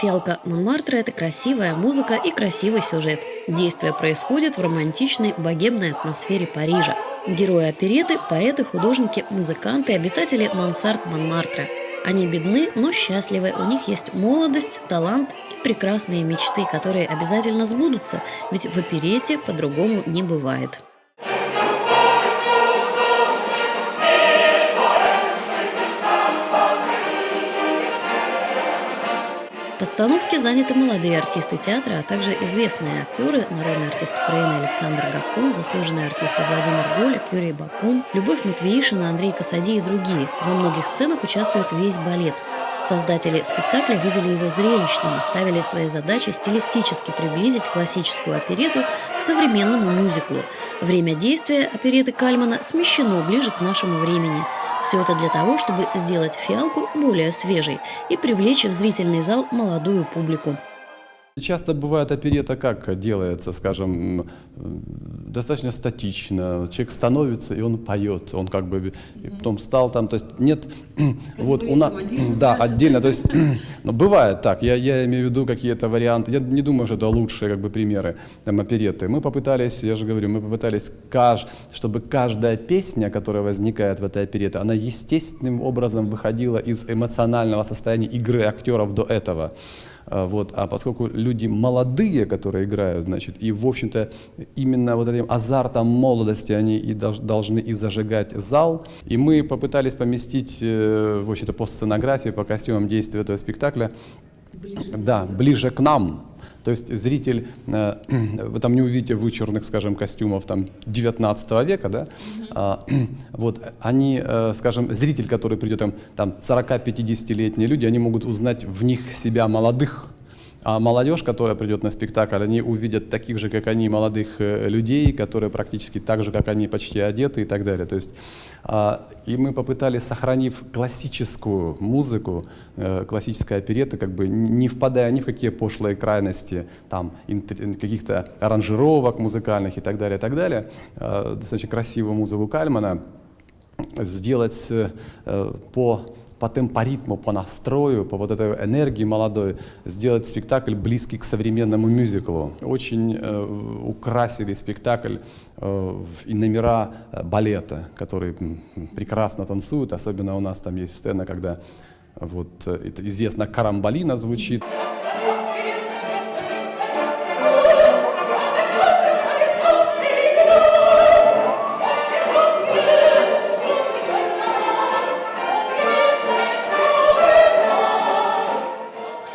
Фиалка Монмартра – это красивая музыка и красивый сюжет. Действие происходит в романтичной богемной атмосфере Парижа. Герои опереты – поэты, художники, музыканты, обитатели мансард Монмартра. Они бедны, но счастливы. У них есть молодость, талант и прекрасные мечты, которые обязательно сбудутся, ведь в оперете по-другому не бывает. Постановке заняты молодые артисты театра, а также известные актеры, народный артист Украины Александр Гапон, заслуженные артисты Владимир Голик, Юрий Бакун, Любовь Матвеишина, Андрей Касади и другие. Во многих сценах участвует весь балет. Создатели спектакля видели его зрелищным и ставили свои задачи стилистически приблизить классическую оперету к современному мюзиклу. Время действия опереты Кальмана смещено ближе к нашему времени – все это для того, чтобы сделать фиалку более свежей и привлечь в зрительный зал молодую публику. Часто бывает оперета как делается, скажем, достаточно статично. Человек становится, и он поет. Он как бы и потом стал там. То есть нет, вот у нас, да, отдельно. То есть, но бывает так. Я, я имею в виду какие-то варианты. Я не думаю, что это лучшие как бы примеры там, опереты. Мы попытались, я же говорю, мы попытались, кажд, чтобы каждая песня, которая возникает в этой оперете, она естественным образом выходила из эмоционального состояния игры актеров до этого. А, вот. А поскольку люди молодые, которые играют, значит, и, в общем-то, именно вот этим азартом молодости они и должны и зажигать зал. И мы попытались поместить, э, в общем-то, по сценографии, по костюмам действия этого спектакля, ближе. да, ближе к нам, то есть зритель, э, вы там не увидите вычурных, скажем, костюмов там 19 века, да, а, вот они, э, скажем, зритель, который придет там, там 40-50-летние люди, они могут узнать в них себя молодых, а молодежь, которая придет на спектакль, они увидят таких же, как они, молодых э, людей, которые практически так же, как они, почти одеты и так далее. То есть, а, и мы попытались, сохранив классическую музыку, э, классическая оперета, как бы не впадая ни в какие пошлые крайности, там, каких-то аранжировок музыкальных и так далее, и так далее, э, достаточно красивую музыку Кальмана, сделать по по темпоритму, по настрою, по вот этой энергии молодой, сделать спектакль близкий к современному мюзиклу. Очень э, украсили спектакль э, и номера э, балета, которые прекрасно танцуют, особенно у нас там есть сцена, когда вот э, это известно карамбалина звучит.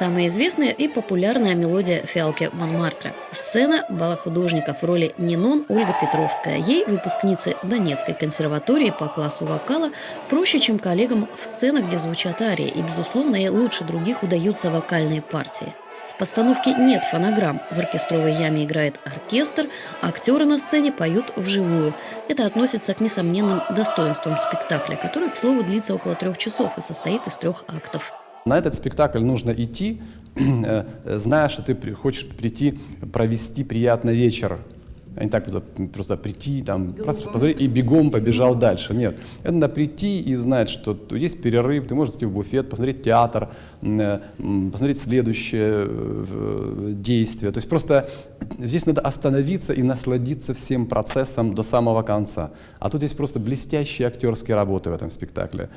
Самая известная и популярная мелодия фиалки Монмартра. Сцена бала художников в роли Нинон Ольга Петровская. Ей, выпускнице Донецкой консерватории по классу вокала, проще, чем коллегам в сценах, где звучат арии, и, безусловно, ей лучше других удаются вокальные партии. В постановке нет фонограмм. В оркестровой яме играет оркестр, актеры на сцене поют вживую. Это относится к несомненным достоинствам спектакля, который, к слову, длится около трех часов и состоит из трех актов. На этот спектакль нужно идти, э, зная, что ты хочешь прийти провести приятный вечер. А не так просто прийти, там, просто посмотреть и бегом побежал дальше. Нет, это надо прийти и знать, что есть перерыв, ты можешь идти в буфет, посмотреть театр, э, посмотреть следующее э, действие. То есть просто здесь надо остановиться и насладиться всем процессом до самого конца. А тут есть просто блестящие актерские работы в этом спектакле.